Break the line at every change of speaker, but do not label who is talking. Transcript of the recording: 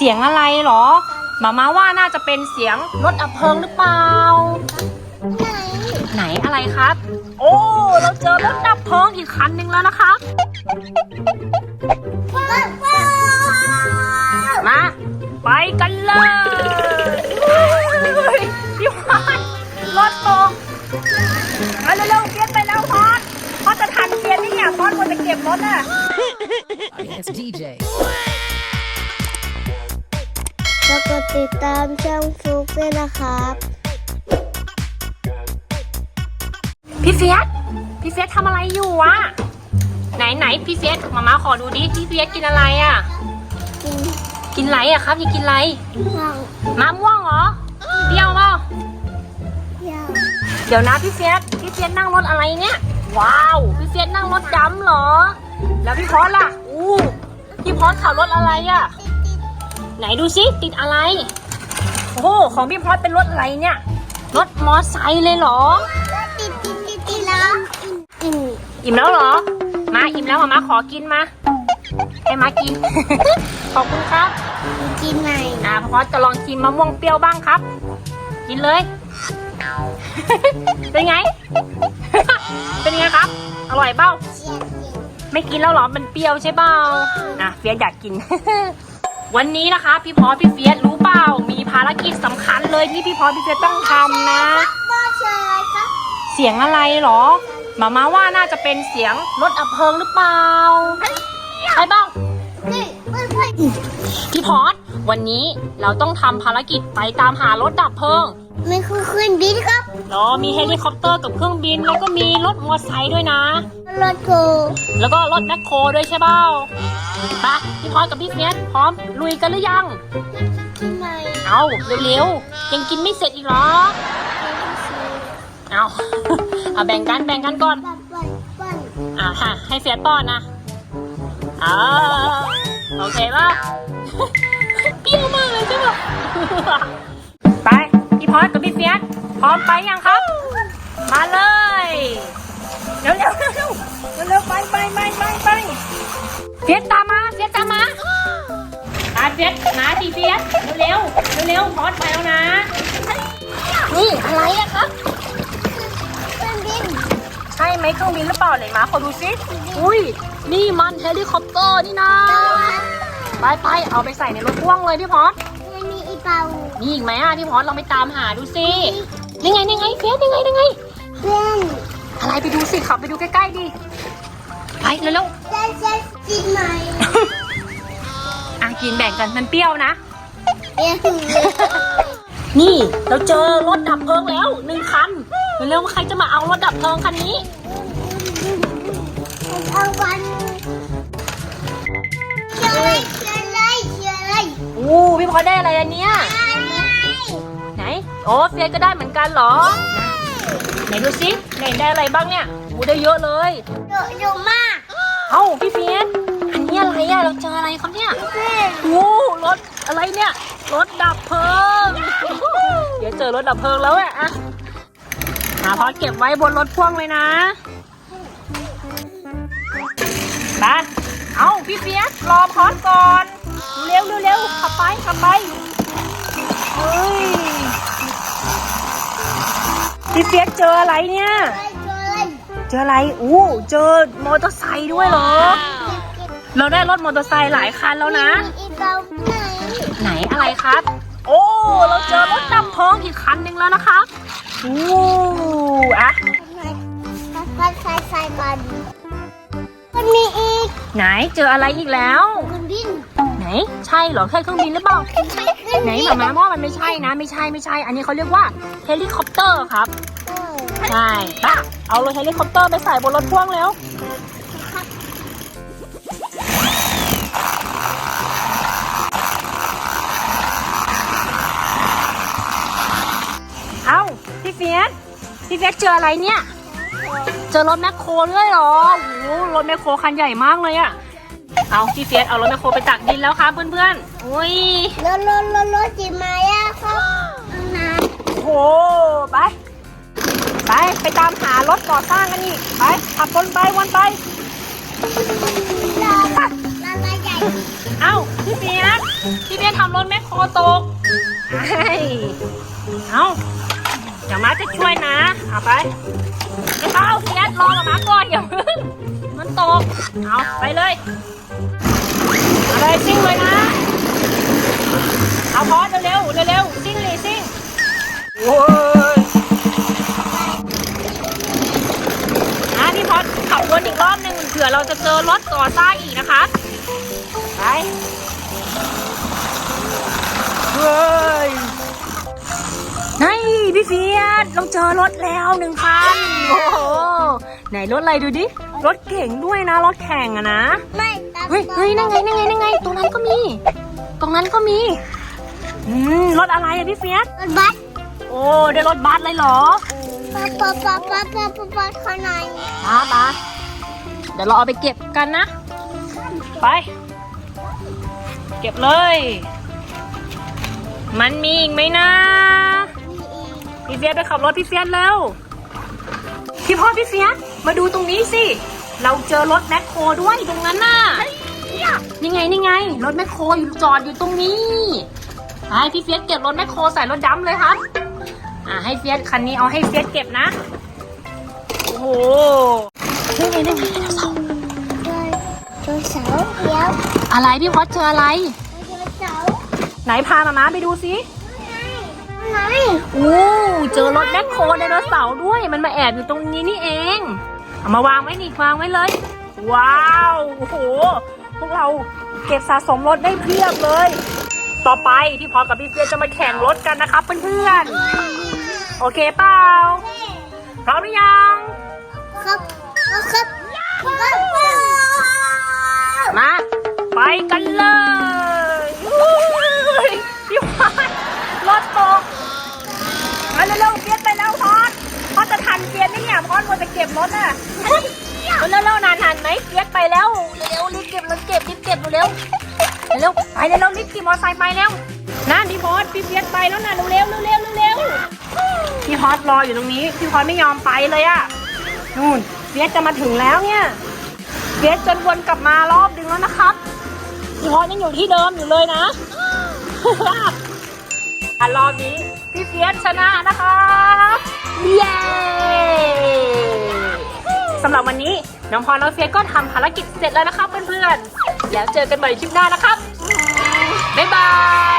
เสียงอะไรหรอหมามาว่าน่าจะเป็นเสียงรถดับเพลิงหรือเปล่า
ไหน
ไหนอะไรครับ โอ้ เราเจอรถดับเพลิงอีกคันหนึ่งแล้วนะครับ
ว้าวว้าว
มา ไปกันเลยพี่พอดรถตกมาเร็วๆเพียนไปแล้วพอดพอดจะทันเพียนนี่เนี่ยพอดควรจะเก็บรถอะ
It's DJ.
แล้วก็ติดตามช่องฟลุกด้วยนะครับ
พี่เฟียสพี่เฟียสทำอะไรอยู่วะ ไหนไหนพี่เฟียสมามาขอดูดิ พี่เฟียสกินอะไรอะ
กิน
กินไรอะครับอยากกินไร
ข้าว
มะม่วงเหรอเปรี้ยวเปล่า
เที่ยว
เดี๋ยวนะพี่เฟียสพี่เฟียสนั่งรถอะไรเนี่ย ว้าว พี่เฟียสนั่งรถดำเหรอ แล้วพี่พอสล่ะ อู้ พี่พอสขับรถอะไรอะ ไหนดูซิติดอะไร โอ้โหของพี่พอสเป็นรถอะไรเนี่ย รถมอไซค์เลยเหรอ
ติดติดติดติดแล้วอิ่ม
อิ่มแล้วเหรอ มาอิ่มแล้วมามาขอกินมา ให้มากิน ขอบคุณครับ
กินใหม
อ่าพอสจะลองชิมมะม่วงเปรี้ยวบ้างครับ กินเลย เป็นไง เป็นไงครับ อร่อยเปล่า
เชียร์เย็น
ไม่กินแล้วเหรอ มันเปรี้ยวใช่เปล่าอะเฟียสอยากกิน วันนี้นะคะพี่พอสพี่เฟียสรู้เปล่ามีภารกิจสำคัญเลยที่พี่พอสพี่เฟียสต้องทำนะ
บ้าเชยครับ
เสียงอะไรเหรอหมามาว่าน่าจะเป็นเสียงรถดับเพลิงหรือเปล่าใช่เปล่า
นี่เพื่อนเพื่อน
พี่พอสวันนี้เราต้องทำภารกิจไปตามหารถดับเพลิง
มันคือเครื่องบินครับ
เนาะมีเฮลิคอปเตอร์กับเครื่องบินแล้วก็มีรถมอเตอร์ไซค์ด้วยนะ
รถโก
แล้วก็รถแมคโครด้วยใช่เปล่า ไปพี่พอสกับพี่เฟียสพร้อมลุยกันหรือยัง
กินใหม่
เอาเร็วๆยังกินไม่เสร็จอีกเหรอ เอาเอาแบ่งกันแบ่งกันก่อน
ปั้นปั้นปั้น
อ่าฮะให้เฟียสป้อนนะอ่าโอเคป่ะ เปรี้ยวมากเลยใช่ป่ะไปพี่พอสกับพี่เฟียสพร้อมไปยังครับ มาเลย เร็วๆเร็วๆเร็วๆเร็วๆไปไปไปไปไป เฟียสตามมาเฟียสตามมาตาเฟียสมาสิเฟียสเร็วๆเร็วๆพอสไปแล้วนะนี่อะไรอะครับ
เครื่องบิน
ใช่ไหมเครื่องบินหรือเปล่าไหนมาขอดูซิอุ้ยนี่มันเฮลิคอปเตอร์นี่นะไปไปๆเอาไปใส่ในรถพ่วงเลยพี่พอส
มันมีอีเปา
มีอีกไหมอะพี่พอสลองไปตามหาดูสินี่ไงนี่ไงเฟียสนี่ไงนี่ไง
เพื่อน
อะไรไปดูสิขับไปดูใกล้ๆดิ ไปเร็ว
จะจะกินใหม่
ๆอะกินแบ่งกันมันเปรี้ยวนะ
เดี๋ยวถึงเลย
นี่เราเจอรถดับเพลิงแล้วหนึ่งคันเร็วๆใครจะมาเอารถดับเพลิงคันนี้
เอาวันเชื่ออะไรเชื่ออะไรเชื่ออะไร
อู้พี่พอสได้อะไรอันเนี้ยไหนโอ้เฟียสก็ได้เหมือนกันเหรอ ไหนดูสิไหนได้อะไรบ้างเนี่ยอู้ได้เยอะเลย
เยอะเยอะมาก
เอ้าพี่เฟียสอันนี้อะไรอะเราเจออะไรครับเนี่ยโอ้รถอะไรเนี่ยรถดับเพลิงเดี๋ยวเจอรถดับเพลิงแล้วอะอะหาพอเก็บไว้บนรถพ่วงเลยนะไปเอ้าพี่เฟียสรอพอดก่อนเร็วเร็วเร็วขับไปขับไปเฮ้ยพี่เฟียสเจออะไรเนี่ย
เชื่ออะไร
เจออะไร อู้เจอมอเตอร์ไซค์ด้วยเหรอ เราได้รถมอเตอร์ไซค์หลายคันแล้วนะ
มีอีเปาไหน
ไหนอะไรครับ โอ้ เราเจอรถดับเพลิงอีกคันหนึ่งแล้วนะครับอู้อะ
ทำไมพัดใส่ใส่มันมันมีอีก
ไหนเจออะไรอีกแล้ว
เครื่องบิน
ไหน ใช่เหรอแค่เครื่องบินหรือเปล่า
ใช่เครื่อง
ไหน
บิน
หมาม้าว่ามันไม่ใช่นะ ไม่ใช่ไม่ใช่ อันนี้เขาเรียกว่าเฮลิคอปเตอร์ครับ
เออ
ใช่ปะเอารถเฮลิคอปเตอร์ไปใส่บนรถพ่วงแล้ว เอ้าพี่เฟียสพี่เฟียสเจออะไรเนี่ย เจอรถแมคโครด้วยเหรอโอ้โหรถแมคโครคันใหญ่มากเลยอะเอาพี่เฟียสเอารถแมคโครไปตักดินแล้วครับเพื่อนๆอุ้ย
รถรถรถรถจีมาย่าครับเอาน้
โอ้โหไป ไป ไปตามหารถก่อสร้างกันอีก ไปขับวนไปวนไปำ
ลาลาลาใหญ่
เอ้าพพี่เฟียสพี่เฟียสทำรถแมคโครตกไอ้เอาเดี๋ยวมาจะช่วยนะ เอาไปไม่ต้องเฟียสรอกับมาก่อนอย่าเพิ่งมันตก เอาไปเลยเอาเลยซิ่งเลยนะ เอาพอสเร็วๆเร็วๆซิ่งเลยซิ่งโอ้ย รอบหนึ่งเผื่อเราจะเจอรถก่อสร้างอีกนะคะ ไปเฮ้ยนี่พี่เฟียสเราเจอรถแล้วหนึ่งคันโอ้โหไหนรถอะไรดูดิ รถเก่งด้วยนะ รถแข่งอะนะ
ไม่ตาม
เฮ้ยเฮ้ยนั่งไงนั่งไงนั่งไง ตรงนั้นก็มี ตรงนั้นก็มีอืมรถอะไรอะพี่เฟียส
รถบัส
โอ้ได้รถบัสเลยเหรอ
ปะปะปะปะปะปะปะข้างใน
มามาเดี๋ยวเราเอาไปเก็บกันนะ ไป เก็บเลย มันมีอีกไหมนะ
มีอีก
พี่เฟียสไปขับรถพี่เฟียสแล้วพี่พ่อพี่เฟียสมาดูตรงนี้สิ เราเจอรถแมคโครด้วยตรงนั้นน่ะนี่ไงนี่ไง รถแมคโครอยู่จอดอยู่ตรงนี้ให้พี่เฟียสเก็บรถแมคโครใส่รถดำเลยครับ อ่าให้เฟียสคันนี้เอาให้เฟียสเก็บนะ โอ้โหนี่ไงนี่ไง เจ
อเสาเดี๋ยว
อะไรพี่พอดเจออะไร
เจอเสา
ไหนพามาม้าไปดูสิ
ไง
โอ้เจอรถแมคโครไดโนเสาร์ด้วยมันมาแอบอยู่ตรงนี้นี่เองเอามาวางไว้นี่วางไว้เลย ว้าวโอ้โหพวกเราเก็บสะสมรถได้เพียบเลย ต่อไปพี่พอกับพี่เฟียสจะมาแข่งรถกันนะครับเพื่อนๆโอเคเปล่าพร้อมหรือยัง
ครับ ครับครับ
มา ไปกันเลยอุ้ยพี่พอดรถตกมาเร็วๆเฟียสไปแล้วพอดพอดจะทันเฟียสไหมเนี่ยพอดควรจะเก็บรถอะเร็วๆนานทันไหมเฟียสไปแล้วเร็วๆรีบเก็บรถเก็บรีบเก็บเร็วๆเร็วๆไปเร็วๆรีบขี่มอเตอร์ไซค์ไปแล้วนั่นพี่พอดพี่เฟียสไปแล้วนะเร็วๆเร็วๆเร็วๆพี่พอดรออยู่ตรงนี้พี่พอดไม่ยอมไปเลยอะนู่นเฟียสจะมาถึงแล้วเนี่ย เฟียสจนวนกลับมารอบดึงแล้วนะครับพี่พอยังอยู่ที่เดิมอยู่เลยนะอันรอบนี้พี่เฟียสชนะนะครับเย้สำหรับวันนี้น้องพรน้องเฟียสก็ทำภารกิจเสร็จแล้วนะครับเพื่อนๆ แล้วเจอกันใหม่คลิปหน้านะครับ บ๊ายบาย